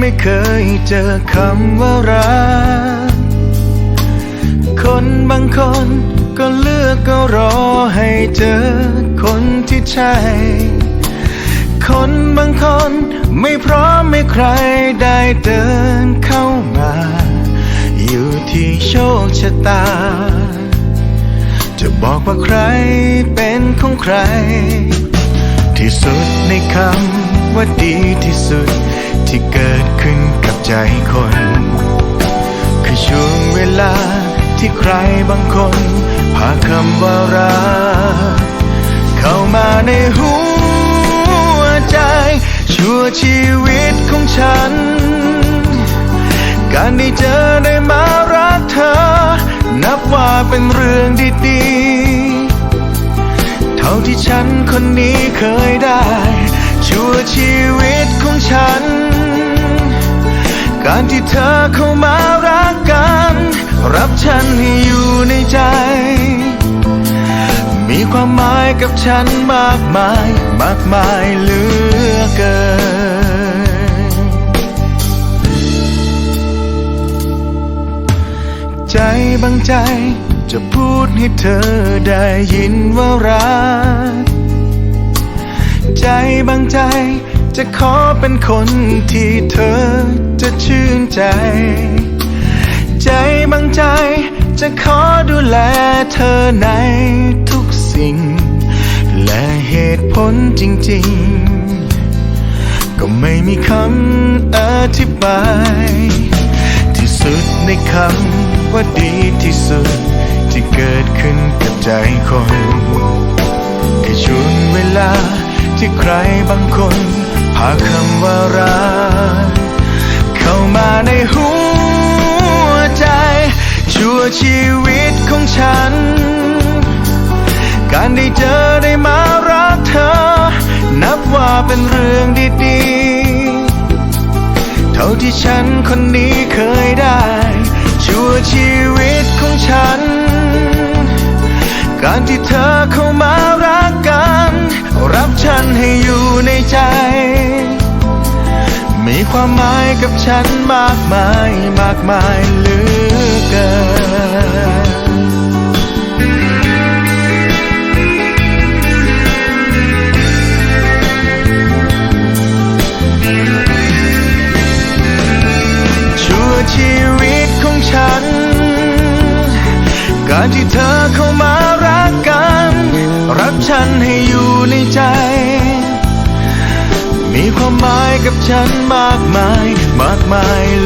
ไม่เคยเจอคำว่ารัก คนบางคนก็เลือกก็รอให้เจอคนที่ใช่ คนบางคนไม่พร้อมให้ใครได้เดินเข้ามา อยู่ที่โชคชะตา จะบอกว่าใครเป็นของใคร ที่สุดในคำ ว่าดีที่สุดที่เกิดขึ้นกับใจคน คือช่วงเวลาที่ใครบางคน พาคำว่ารักเข้ามาในหัวใจ ชั่วชีวิตของฉัน การได้เจอได้มารักเธอ นับว่าเป็นเรื่องดีๆ เท่าที่ฉันคนนี้เคยได้ ชั่วชีวิตของฉัน การที่เธอเข้ามารักกัน รับฉันให้อยู่ในใจ มีความหมายกับฉันมากมาย มากมายเหลือเกิน ใจบางใจจะพูดให้เธอได้ยินว่ารัก ใจบางใจจะขอเป็นคนที่เธอจะชื่นใจ ใจบางใจจะขอดูแลเธอในทุกสิ่ง และเหตุผลจริงๆ ก็ไม่มีคำอธิบาย ที่สุดในคำว่าดีที่สุด ที่เกิดขึ้นกับใจคนแค่ช่วงเวลา ที่ใครบางคนพาคำว่ารักเข้ามาในหัวใจชั่วชีวิตของฉัน การได้เจอได้มารักเธอ นับว่าเป็นเรื่องดีๆ เท่าที่ฉันคนนี้เคยได้ ชั่วชีวิตของฉัน การที่เธอเข้ามา ฉันให้อยู่ในใจ มีความหมายกับฉันมากมายมากมายเหลือเกินชั่วชีวิตของฉันการที่เธอ กับฉันมากมาย มากมายเล